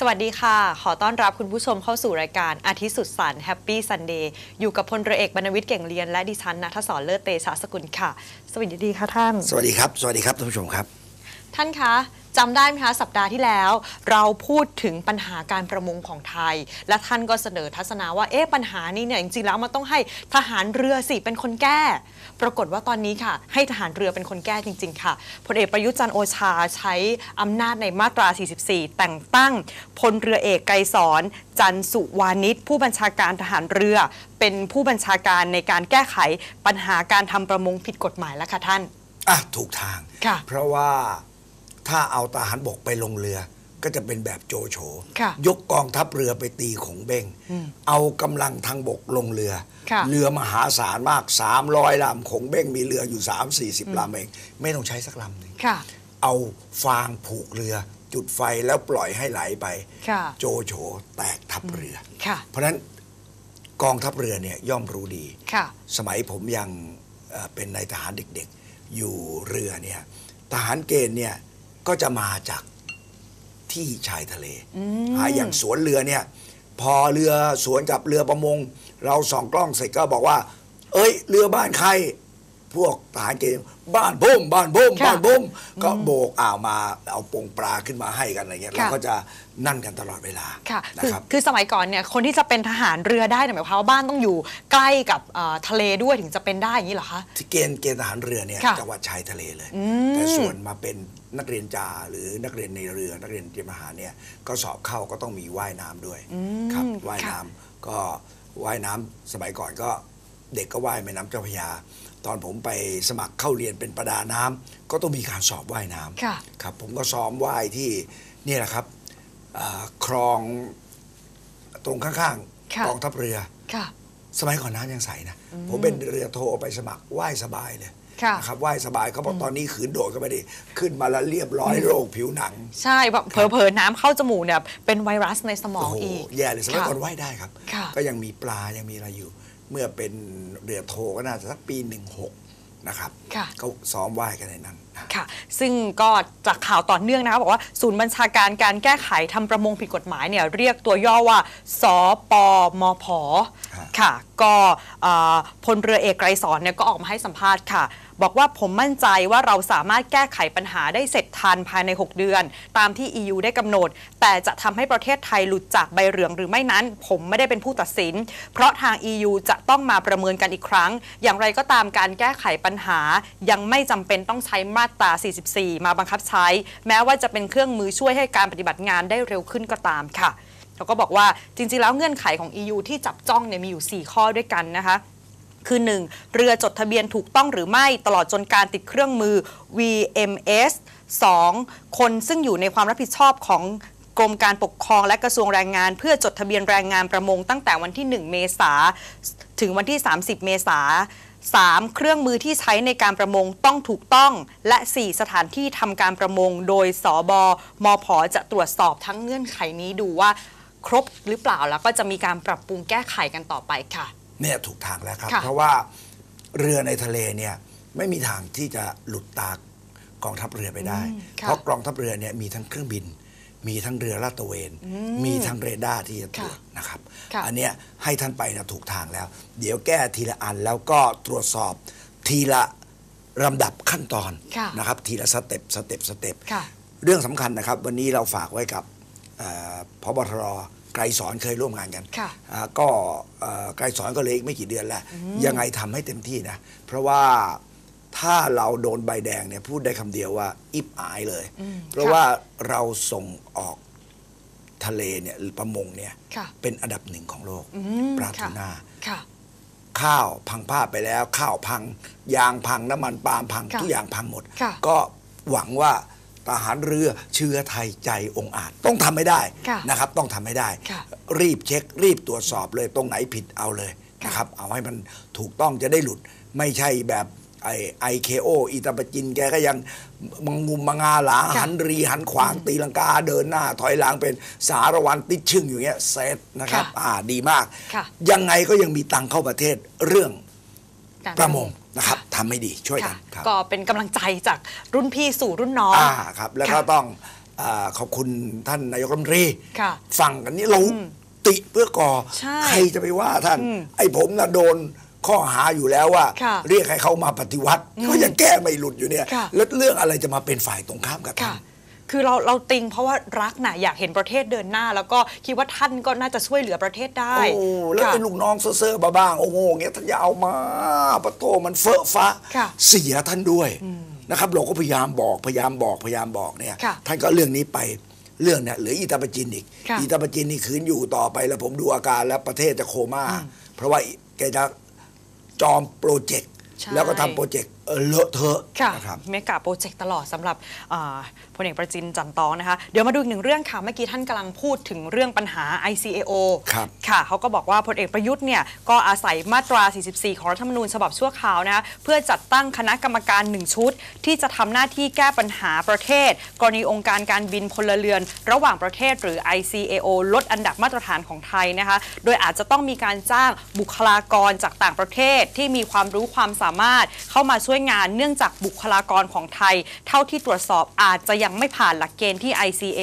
สวัสดีค่ะ ขอต้อนรับคุณผู้ชมเข้าสู่รายการอาทิตย์สุดสันต์แฮปปี้ซันเดย์อยู่กับพลเรือเอกบรรณวิทย์เก่งเรียน และดิฉันนัทศรเลิศเตชะสกุลค่ะ สวัสดีค่ะท่าน สวัสดีครับ สวัสดีครับท่านผู้ชมครับ ท่านคะจำได้ไหมคะสัปดาห์ที่แล้ว เราพูดถึงปัญหาการประมงของไทย และท่านก็เสนอทัศนาว่าเอ๊ะปัญหานี้เนี่ยจริงๆแล้วมันต้องให้ทหารเรือสิเป็นคนแก้ ปรากฏว่าตอนนี้ค่ะ ให้ทหารเรือเป็นคนแก้จริง ๆ ค่ะพลเอกประยุทธ์จันทร์โอชาใช้อำนาจในมาตรา 44 แต่งตั้งพลเรือเอกไกรสอนจันทร์สุวานิชผู้บัญชาการทหารเรือ เป็นผู้บัญชาการในการแก้ไขปัญหาการทำประมงผิดกฎหมายแล้วค่ะท่านอะถูกทางค่ะเพราะว่า ถ้าเอาทหารบกไปลงเรือ ก็จะเป็นแบบโจโฉค่ะยกกองทัพเรือไปตีขงเบ้งเอากำลังทางบกลงเรือ ค่ะ เรือมหาศาลมาก 300ลำขงเบ้งมีเรืออยู่ 3 40ลำเอง ไม่ต้องใช้สักลำหนึ่งค่ะ เอาฟางผูกเรือ จุดไฟแล้วปล่อยให้ไหลไป ค่ะ โจโฉแตกทัพเรือ ค่ะ เพราะฉะนั้นกองทัพเรือเนี่ยย่อมรู้ดี ค่ะ สมัยผมยังเอ่อเป็นนายทหารเด็กๆ อยู่เรือเนี่ยทหารเกณฑ์เนี่ย ก็จะมาจากที่ชายทะเลอ่าอย่างสวนเรือเนี่ย พอเรือสวนกับเรือประมง เราส่องกล้องเสร็จก็บอกว่า เอ้ย เรือบ้านใคร พวกทหารเกณฑ์บ้านพุ่มบ้านพุ่มค่ะบ้านพุ่มก็โบกอ่าวมาเอาปงปลาขึ้นมาให้กันอะไรเงี้ยค่ะ เราก็จะนั่นกันตลอดเวลาค่ะนะคือครับ คือสมัยก่อนเนี่ยคนที่จะเป็นทหารเรือได้เนี่ยหมายความว่าบ้านต้องอยู่ใกล้กับเอ่อทะเลด้วยถึงจะเป็นได้อย่างนี้เหรอคะ ที่เกณฑ์เกณฑ์ทหารเรือเนี่ยค่ะจังหวัดชายทะเลเลยอืมแต่ส่วนมาเป็นนักเรียนจาหรือนักเรียนในเรือ นักเรียนเตรียมทหารเนี่ยก็สอบเข้าก็ต้องมีว่ายน้ำด้วยครับว่ายน้ำก็ว่ายน้ำสมัยก่อนก็ เด็กก็ว่ายแม่น้ำเจ้าพระยา ตอนผมไปสมัครเข้าเรียนเป็นประดาน้ำก็ต้องมีการสอบว่ายน้ำค่ะครับ ผมก็ซ้อมว่ายที่เนี่ยแหละครับอ่าคลองตรงข้างค่ะๆกองทัพเรือค่ะสมัยก่อนน้ำยังใสนะ ผมเป็นเรือโทไปสมัครว่ายสบายเลยค่ะ นะครับว่ายสบายเขาบอกตอนนี้ขืนโดดก็ไม่ได้ขึ้นมาแล้วเรียบร้อยโรคผิวหนัง ใช่แบบเผลอๆน้ำเข้าจมูกเนี่ยเป็นไวรัสในสมอโอ้งโหอีกแย่เลยสมัยก่อนค่ะว่ายได้ครับค่ะก็ยังมีปลายังมีอะไรอยู่ เมื่อเป็นเรือโทก็น่าจะสักปีหนึ่งหกนะครับค่ะก็ซ้อมว่ายกันในนั้นนะค่ะ ซึ่งก็จากข่าวต่อเนื่องนะคะบอกว่าศูนย์บัญชาการการแก้ไขทำประมงผิดกฎหมายเนี่ยเรียกตัวย่อว่าสปมพค่ะ ก็เอ่อพลเรือเอกไกรสอนเนี่ยก็ออกมาให้สัมภาษณ์ค่ะ บอกว่าผมมั่นใจว่าเราสามารถแก้ไขปัญหาได้เสร็จทันภายใน 6 เดือน ตามที่ EU ได้กำหนด แต่จะทำให้ประเทศไทยหลุดจากใบเหลืองหรือไม่นั้น ผมไม่ได้เป็นผู้ตัดสิน เพราะทาง EU จะต้องมาประเมินกันอีกครั้ง อย่างไรก็ตามการแก้ไขปัญหา ยังไม่จำเป็นต้องใช้มาตรา 44 มาบังคับใช้ แม้ว่าจะเป็นเครื่องมือช่วยให้การปฏิบัติงานได้เร็วขึ้นก็ตามค่ะแล้วก็บอกว่าจริงๆ แล้วเงื่อนไขของ EU ที่จับจ้องเนี่ยมีอยู่ 4 ข้อด้วยกันนะคะ คือ 1. เรือจดทะเบียนถูกต้องหรือไม่ตลอดจนการติดเครื่องมือ VMS 2. คนซึ่งอยู่ในความรับผิดชอบของกรมการปกครองและกระทรวงแรงงาน เพื่อจดทะเบียนแรงงานประมงตั้งแต่วันที่ 1 เมษาถึงวันที่ 30 เมษา 3. เครื่องมือที่ใช้ในการประมงต้องถูกต้อง และ 4. สถานที่ทำการประมง โดยสบมพจะตรวจสอบทั้งเงื่อนไขนี้ดูว่าครบหรือเปล่าแล้วก็จะมีการปรับปรุงแก้ไขกันต่อไปค่ะ เนี่ยถูกทางแล้วครับ ค่ะ เพราะว่าเรือในทะเลเนี่ยไม่มีทางที่จะหลุดตากองทัพเรือไปได้ อืมค่ะเพราะกองทัพเรือเนี่ยมีทั้งเครื่องบิน มีทั้งเรือลาดตระเวนมีทั้งเรดาร์ที่จะตรวจนะครับ ค่ะ อันเนี้ยให้ท่านไปนะถูกทางแล้ว เดี๋ยวแก้ทีละอันแล้วก็ตรวจสอบทีละลำดับขั้นตอนค่ะ นะครับ ทีละสเต็ปสเต็ปสเต็ป ค่ะ เรื่องสำคัญนะครับ วันนี้เราฝากไว้กับเอ่อพบทร ไกรสอนเคยร่วมงานกันค่ะอ่าก็เอ่อไกรสอนก็เหลยอีกไม่กี่เดือนแล้ว ยังไงทำให้เต็มที่นะ เพราะว่าถ้าเราโดนใบแดงเนี่ยพูดได้คำเดียวว่าอิบอายเลยเพราะค่ะว่าเราส่งออกทะเลเนี่ยหรือประมงเนี่ยค่ะเป็นอันดับหนึ่งของโลกอืมปลาค่ะทูน่า ค่ะ ข้าวพังผ้าไปแล้ว ข้าวพัง ยางพังน้ำมันปาล์มพัง ค่ะทุกอย่างพังหมด ค่ะก็หวังว่า ทหารเรือเชื้อไทยใจองอาจต้องทำให้ได้ค่ะนะครับต้องทำให้ได้ค่ะรีบเช็ครีบตรวจสอบเลยตรงไหนผิดเอาเลยนะครับเอาให้มันถูกต้องจะได้หลุดไม่ใช่แบบไอไอเคโออีตาปจินแกก็ยังมังงุมมังงาหลาค่ะหันรีหันขวางตีลังกาเดินหน้า ถอยหลังเป็นสารวันติดชึ่งอยู่เงี้ยเซตนะครับค่ะอ่าดีมากค่ะยังไงก็ยังมีตังค์เข้าประเทศเรื่องการประมง นะครับทำให้ดีช่วยกัค่ะนครับก็เป็นกำลังใจจากรุ่นพี่สู่รุ่นน้อง อ่าครับแล้วก็ค่ะต้องอาขอบคุณท่านนายกรัฐมนตรีค่ะฟังกันนี่เราติเพื่อก่อใช่ใครจะไปว่าท่านอืมไอ้ผมน่ะโดนข้อหาอยู่แล้วว่า ค่ะเรียกให้เขามาปฏิวัติก็ยังแก้ไม่หลุดอยู่เนี่ยค่ะ แล้วเรื่องอะไรจะมาเป็นฝ่ายตรงข้ามกับท่าค่ะน คือเราเราติงเพราะว่ารักนะอยากเห็นประเทศเดินหน้า แล้วก็คิดว่าท่านก็น่าจะช่วยเหลือประเทศได้โอ้แล้วค่ะไอ้ลูกน้องเซ่อๆบ้างๆโอ้โหเงี้ยท่านอย่าเอามาปะโตมันเฟอะฟ้าค่ะเสียท่านด้วยนะครับเราก็พยายามบอกพยายามบอกพยายามบอกเนี่ยค่ะท่านก็เรื่องนี้ไปเรื่องเนี่ยเหลืออีตาปาจินอีกค่ะอีตาปาจินนี่คืนอยู่ต่อไปแล้วผมดูอาการแล้วประเทศจะโคม่า เพราะว่าแกจะจอมโปรเจกต์ใช่แล้วก็ทำโปรเจกต์ เออเลอะเทอะค่ะนะครับเมกาโปรเจกต์ตลอดสำหรับอ่าพลเอกประจินจันทร์ตองนะคะ เดี๋ยวมาดูอีกหนึ่งเรื่องค่ะเมื่อกี้ท่านกำลังพูดถึงเรื่องปัญหา ICAO ครับค่ะเขาก็บอกว่าพลเอกประยุทธ์เนี่ยก็อาศัยมาตรา 44 ของรัฐธรรมนูญฉบับชั่วคราวนะคะเพื่อจัดตั้งคณะกรรมการหนึ่งชุด ที่จะทำหน้าที่แก้ปัญหาประเทศ กรณีองค์การการบินพลเรือน ระหว่างประเทศหรือ ICAO ลดอันดับมาตรฐานของไทยนะคะโดยอาจจะต้องมีการจ้างบุคลากรจากต่างประเทศที่มีความรู้ความสามารถเข้ามาช่วยงานเนื่องจากบุคลากรของไทย เท่าที่ตรวจสอบอาจจะยังไม่ผ่านหลักเกณฑ์ที่ ICAO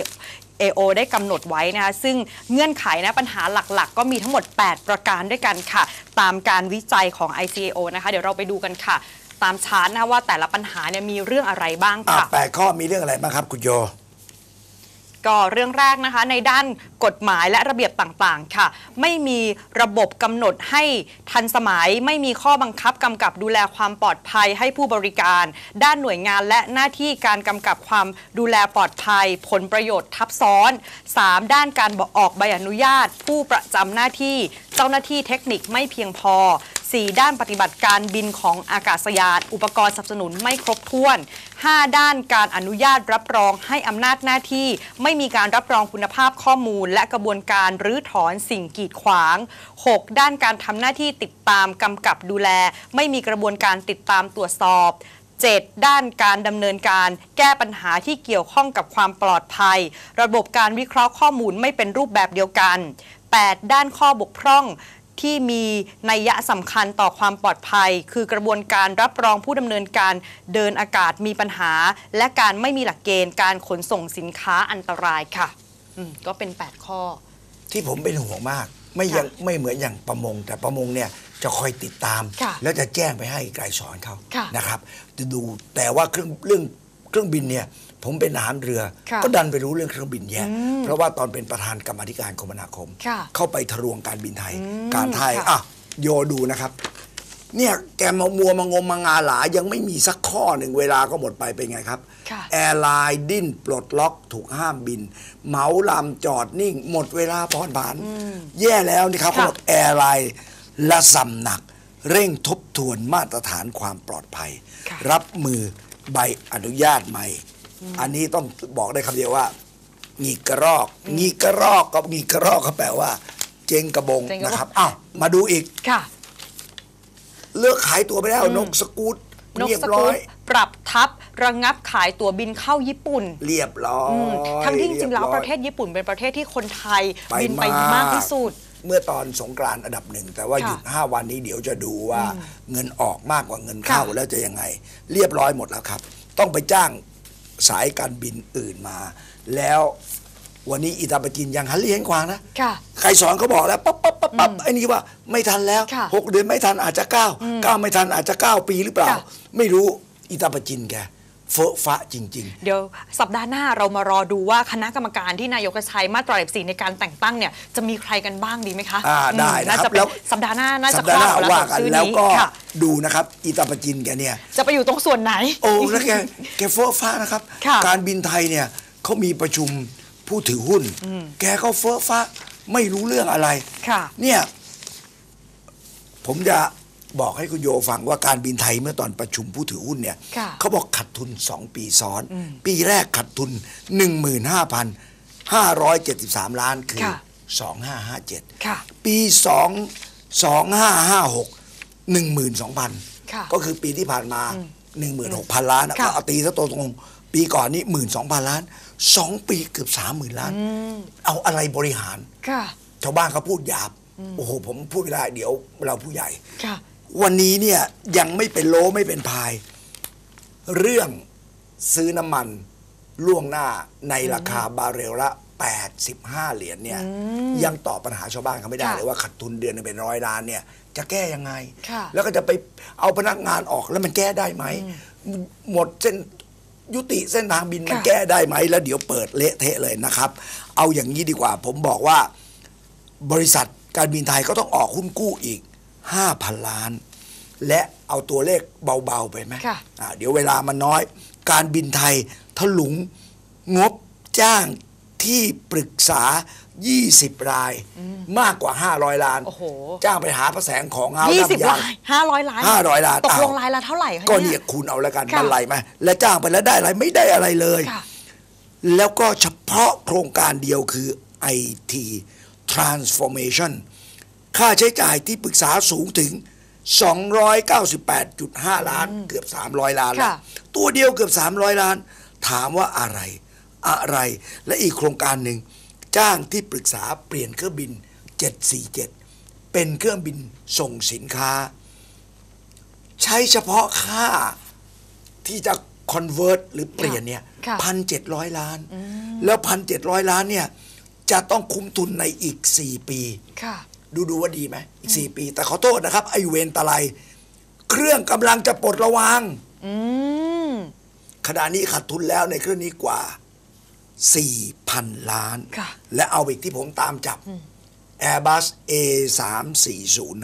AO ได้กำหนดไว้นะคะซึ่งเงื่อนไขนะปัญหาหลักๆ ก็มีทั้งหมด 8 ประการด้วยกันค่ะ ตามการวิจัยของ ICAO นะคะ เดี๋ยวเราไปดูกันค่ะ ตามชาร์ตนะคะว่าแต่ละปัญหาเนี่ยมีเรื่องอะไรบ้างค่ะแปดข้อมีเรื่องอะไรบ้างครับคุณโย ก็เรื่องแรกนะคะในด้านกฎหมายและระเบียบต่างๆ ค่ะ ไม่มีระบบกำหนดให้ทันสมัย ไม่มีข้อบังคับกำกับดูแลความปลอดภัยให้ผู้บริการ ด้านหน่วยงานและหน้าที่การกำกับความดูแลปลอดภัย ผลประโยชน์ทับซ้อน 3. ด้านการออกใบอนุญาต ผู้ประจำหน้าที่ เจ้าหน้าที่เทคนิคไม่เพียงพอ 4 ด้านปฏิบัติการบินของอากาศยาน อุปกรณ์สนับสนุนไม่ครบถ้วน 5 ด้านการอนุญาตรับรองให้อำนาจหน้าที่ ไม่มีการรับรองคุณภาพข้อมูล และกระบวนการรื้อถอนสิ่งกีดขวาง 6 ด้านการทำหน้าที่ติดตามกำกับดูแล ไม่มีกระบวนการติดตามตรวจสอบ 7. ด้านการดำเนินการแก้ปัญหาที่เกี่ยวข้องกับความปลอดภัย ระบบการวิเคราะห์ข้อมูลไม่เป็นรูปแบบเดียวกัน 8. ด้านข้อบกพร่อง ที่มีนัยยะสำคัญต่อความปลอดภัย คือกระบวนการรับรองผู้ดำเนินการเดินอากาศมีปัญหา และการไม่มีหลักเกณฑ์การขนส่งสินค้าอันตรายค่ะอืมก็เป็น 8 ข้อ ที่ผมเป็นห่วงมาก ไม่ยังไม่เหมือนอย่างประมง แต่ประมงเนี่ยจะคอยติดตาม ค่ะแล้วจะแจ้งไปให้ไกรสอนเขาค่ะนะครับ จะดูแต่ว่าเครื่องเรื่องเครื่องบินเนี่ย ผมเป็นทหารเรือ ค่ะก็ดันไปรู้เรื่องเครื่องบินแย่เพราะว่าตอนเป็นประธานกรรมาธิการคมนาคม ค่ะเข้าไปทะลวงการบินไทยอืมการไทยค่ะ อะโยดูนะครับ เนี่ยแกมามัวมางมมางาหลายังไม่มีสักข้อหนึ่งเวลาก็หมดไปเป็นไงครับ ค่ะแอร์ไลน์ดิ้น ปลดล็อกถูกห้ามบิน เหมาลำจอดนิ่ง หมดเวลาพอนผ่านแย่แล้วนี่ครับค่ะ เขาบอกแอร์ไลน์ละสำหนัก เร่งทบทวนมาตรฐานความปลอดภัย ค่ะ รับมือใบอนุญาตใหม่ อันนี้ต้องบอกได้คำเดียวว่างีกระรอกงีกระรอกกับงีกระรอกเขาแปลว่า เจงกระบงเจ๊งกระบง นะครับอ้าวมาดูอีก ค่ะ เลิกขายตัวไปแล้วนกสกูตนกเรียบสร้กูอตยปรับทับระงับขายตั๋วบินเข้าญี่ปุ่นเรียบร้อยอืมทั้งที่จริงๆแล้วยบปอย ระเทศญี่ปุ่นเป็นประเทศที่คนไทยไปบินไปมาก มากที่สุด เมื่อตอนสงกรานต์อันดับหนึ่ง แต่ว่าค่ะหยุด 5 วันนี้เดี๋ยวจะดูว่าเงินออกมากกว่าเงินเข้าค่ะ แล้วจะยังไง เรียบร้อยหมดแล้วครับ ต้องไปจ้าง สายการบินอื่นมา แล้ววันนี้อิตาปาจินยังหันเลี้ยงควางนะ ค่ะ ใครสอนเขาบอกแล้วปั๊บปั๊บปั๊บปั๊บไอ้นี่ว่าไม่ทันแล้วค่ะหกเดือนไม่ทันอาจจะเก้าเก้าไม่ทันอาจจะเก้าปีหรือเปล่า ค่ะ ไม่รู้อิตาปาจินแก เฟอะฟะจริงๆเดี๋ยวสัปดาห์หน้าเรามารอดูว่าคณะกรรมการที่นายกจะใช้มาตรา14ในการแต่งตั้งเนี่ยจะมีใครกันบ้างดีไหมคะอ่าได้อืมนะน่าครัจะบเป็นแล้วสัปดาห์หน้าน่าสัจะปดาห์หน้าคลอดว่าแล้วกันชื่อแล้วนี้ก็ค่ะ ดูนะครับ อิตาปาจินแกเนี่ย จะไปอยู่ตรงส่วนไหน โอ้แล้วแกแกเฟอะฟ้านะครับ ค่ะการบินไทยเนี่ยเขามีประชุมผู้ถือหุ้น แกก็เฟอะฟ้าไม่รู้เรื่องอะไรค่ะ เนี่ย ผมจะ บอกให้คุณโยฟังว่าการบินไทยเมื่อตอนประชุมผู้ถือหุ้นเนี่ยค่ะเขาบอกขัดทุน 2 ปีซ้อน ปีแรกขัดทุน 15,573 ล้านคือค่ะ2557ค่ะปี 2 2556 12,000ค่ะก็คือปีที่ผ่านมา 16,000 ล้านอะค่ะก็เอาตีซะตรงๆปีก่อนนี้ 12,000 ล้าน 2 ปีเกือบ 30,000 ล้าน เอาอะไรบริหารค่ะชาวบ้านเขาพูดหยาบโอ้โห ผมพูดไม่ได้เดี๋ยวเราผู้ใหญ่ค่ะ วันนี้เนี่ยยังไม่เป็นโลไม่เป็นพาย เรื่องซื้อน้ำมันล่วงหน้าในราคาบาร์เรลละ 85 เหรียญเนี่ยยังตอบปัญหาชาวบ้านเขาไม่ได้ค่ะเลยว่าขาดทุนเดือนหนึงเป็นร้อยล้านเนี่ยจะแก้ยังไงค่ะแล้วก็จะไปเอาพนักงานออกแล้วมันแก้ได้ไหม หมดเส้นยุติเส้นทางบินมันค่ะแก้ได้ไหม แล้วเดี๋ยวเปิดเละเทะเลยนะครับ เอาอย่างนี้ดีกว่า ผมบอกว่า บริษัทการบินไทยก็ต้องออกหุ้นกู้อีก 5,000 ล้าน และเอาตัวเลขเบา ๆ ไปไหมค่ะอ่าเดี๋ยวเวลามันน้อย การบินไทยถลุงงบจ้างที่ปรึกษา 20 ราย มากกว่า 500 ล้าน โอ้โห จ้างไปหาพระแสงของเอายี่สิบทำยลายห้าร้อยล้านห้าร้อยล้านตกลงอ้าวรายละเท่าไหร่คะก็เนี่เนี่ย ยคูณเอาแล้วกันค่ะ มันไหลไหมและจ้างไปแล้วได้อะไรไม่ได้อะไรเลย ค่ะ แล้วก็เฉพาะโครงการเดียวคือ IT Transformation ค่าใช้จ่ายที่ปรึกษาสูงถึง 298.5 ล้าน เกือบ 300 ล้านแล้วค่ะตัวเดียวเกือบ 300 ล้าน ถามว่าอะไร อะไร และอีกโครงการหนึ่ง จ้างที่ปรึกษาเปลี่ยนเครื่องบิน 747 เป็นเครื่องบินส่งสินค้า ใช้เฉพาะค่าที่จะ convert หรือเปลี่ยนเนี่ยค่ะพันเจ็ดร้อยล้าน แล้วพันเจ็ดร้อยล้านเนี่ยจะต้องคุ้มทุนในอีก4ปีค่ะ ดูดูว่าดีไหมอีก4ปี แต่ขอโทษนะครับ ไอเวนตะไลเครื่องกำลังจะปลดระวางอืมขณะนี้ขาดทุนแล้วในเครื่องนี้กว่า 4,000 ล้าน ค่ะ และเอาอีกที่ผมตามจับ Airbus A 3 4 0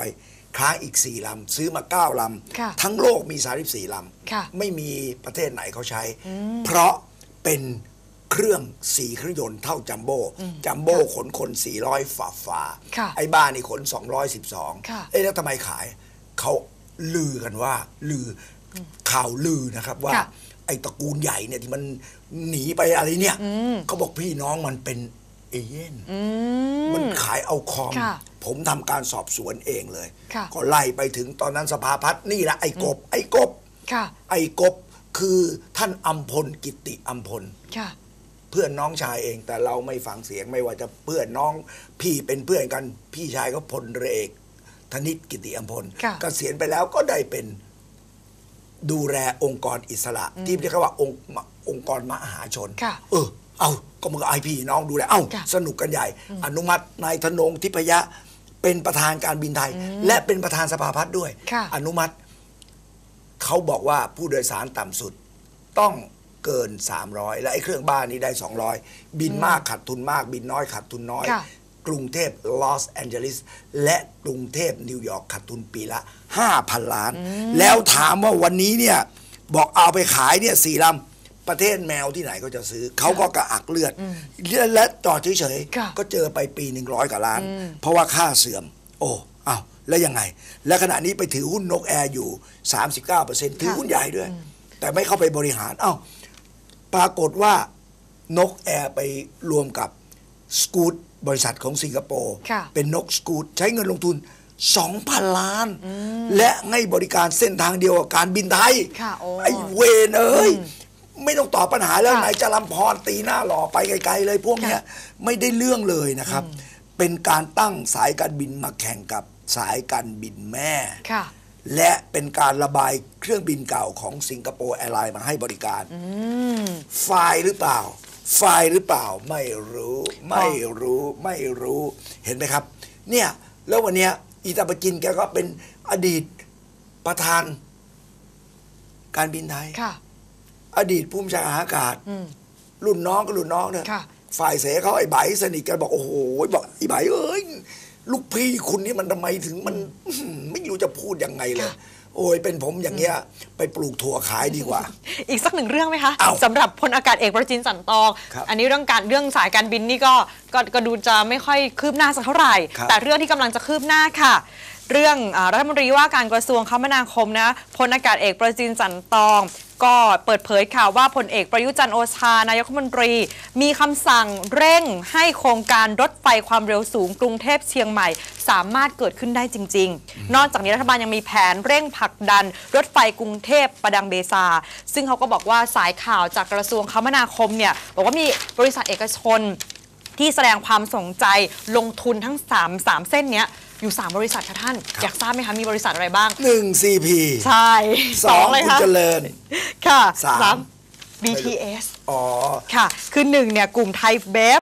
500 ค้างอีก 4 ลำ ซื้อมา 9 ลค่ะำ ทั้งโลกมี 34ลค่ะำไม่มีประเทศไหนเขาใช้ เพราะเป็น เครื่องสี่เครื่องยนต์เท่าจัมโบ้จัมโบ้ขนคน 400 ฝ่าฝ่าค่ะไอ้บ้านนี่ขน 212ค่ะเอ๊ะแล้วทำไมขาย เขาลือกันว่า ลืออข่าวลือนะครับว่าค่ะไอ้ตระกูลใหญ่เนี่ยที่มันหนีไปอะไรเนี่ยเขาบอกพี่น้องมันเป็นเอเย่นมันขายเอาคอมค่ะผมทำการสอบสวนเองเลยค่ะก็ไล่ไปถึงตอนนั้นสภาพัฒน์นี่แหละไอ้กบ ไอ้กบค่ะไอ้กบคือท่านอัมพลกิติอัมพลค่ะ เพื่อนน้องชายเอง แต่เราไม่ฟังเสียงไม่ว่าจะเพื่อนน้อง พี่เป็นเพื่อนกัน พี่ชายก็พลเรือเอกธนิตกิติอัมพลค่ะเกษียณไปแล้วก็ได้เป็นดูแลองค์กรอิสระ ที่เรียกว่าองค์องค์กรมหาชนค่ะเออ เอาก็มึงไอพี่น้องดูแลเอ้าค่ะสนุกกันใหญ่ อนุมัตินายธนงทิพยะเป็นประธานการบินไทย และเป็นประธานสภาพัฒน์ด้วยค่ะอนุมัติ เขาบอกว่าผู้โดยสารต่ำสุด ต้อง เกิน 300 และไอ้เครื่องบ้านนี้ได้ 200 บินมากขาดทุนมาก บินน้อยขาดทุนน้อย ค่ะ กรุงเทพลอสแอนเจลิสและกรุงเทพนิวยอร์กขาดทุนปีละ 5,000 ล้าน แล้วถามว่าวันนี้เนี่ย บอกเอาไปขายเนี่ยสี่ลำประเทศแมวที่ไหนก็จะซื้อ เขาก็กระอักเลือด และจอดเฉยค่ะ ๆ ก็เจอไปปีหนึ่งร้อยกว่าล้าน เพราะว่าค่าเสื่อม โอ้อ้าวแล้วยังไง และขณะนี้ไปถือหุ้นนกแอร์อยู่ 39%ถือหุ้นใหญ่ด้วย แต่ไม่เข้าไปบริหารอ้าว ปรากฏว่านกแอร์ไปรวมกับสกูตบริษัทของสิงคโปร์ค่ะ เป็นนกสกูตใช้เงินลงทุน 2,000 ล้าน และให้บริการเส้นทางเดียวกับการบินไทย ค่ะโอ้ ไอ้เวนเอ้ย ไม่ต้องตอบปัญหาแล้วค่ะไหนจะลำพรตีหน้าหล่อไปไกลๆเลยพวกเนี้ยค่ะไม่ได้เรื่องเลยนะครับ เป็นการตั้งสายการบินมาแข่งกับสายการบินแม่ ค่ะ และเป็นการระบายเครื่องบินเก่าของสิงคโปร์แอร์ไลน์มาให้บริการไฟล์หรือเปล่า ไฟล์หรือเปล่าไม่รู้ ไม่รู้ไม่รู้เห็นไหมครับ เนี่ย แล้ววันเนี้ยอีตาปาจินแกก็เป็นอดีตประธาน การบินไทยค่ะอดีตผู้บัญชาการทหารอากาศอืมรุ่นน้องก็รุ่นน้องเนี่ยค่ะ ฝ่ายเสเขาไอ้ไบสนิทกันบอกโอ้โหบอกไอ้ไบเอ้ย ลูกพี่คุณนี่มันทำไมถึงมันอื้อหือไม่รู้จะพูดยังไงเลยค่ะโอ้ยเป็นผมอย่างเงี้ย ไปปลูกถั่วขายดีกว่า อีกสักหนึ่งเรื่องไหมคะเอาสำหรับพลอากาศเอกประจินสันตอง ครับ อันนี้เรื่องการเรื่องสายการบินนี่ก็ก็ก็ดูจะไม่ค่อยคืบหน้าสักเท่าไหร่ ครับ แต่เรื่องที่กำลังจะคืบหน้าค่ะ เรื่องอารัฐมนตรีว่าการกระทรวงคมนาคมนะพลอากาศเอกประจินสันตอง ก็เปิดเผยข่าวว่าพลเอกประยุจันโอชานายกรัฐมนตรี มีคำสั่งเร่งให้โครงการรถไฟความเร็วสูงกรุงเทพเชียงใหม่ สามารถเกิดขึ้นได้จริง ๆ นอกจากนี้รัฐบาลยังมีแผนเร่งผลักดัน รถไฟกรุงเทพประดังเบซา ซึ่งเขาก็บอกว่าสายข่าวจากกระทรวงคมนาคมเนี่ยบอกว่ามีบริษัทเอกชนที่แสดงความสนใจลงทุนทั้ง 3 3 เส้นเนี้ย อยู่ 3 บริษัทค่ะท่าน อยากทราบไหมคะมีบริษัทอะไรบ้างหนึ่งซีพีใช่สองเลยคุณค่ะเจริญค่ะสาม BTS อ๋อ ค่ะ คือหนึ่งเนี่ยกลุ่มไทยเบฟ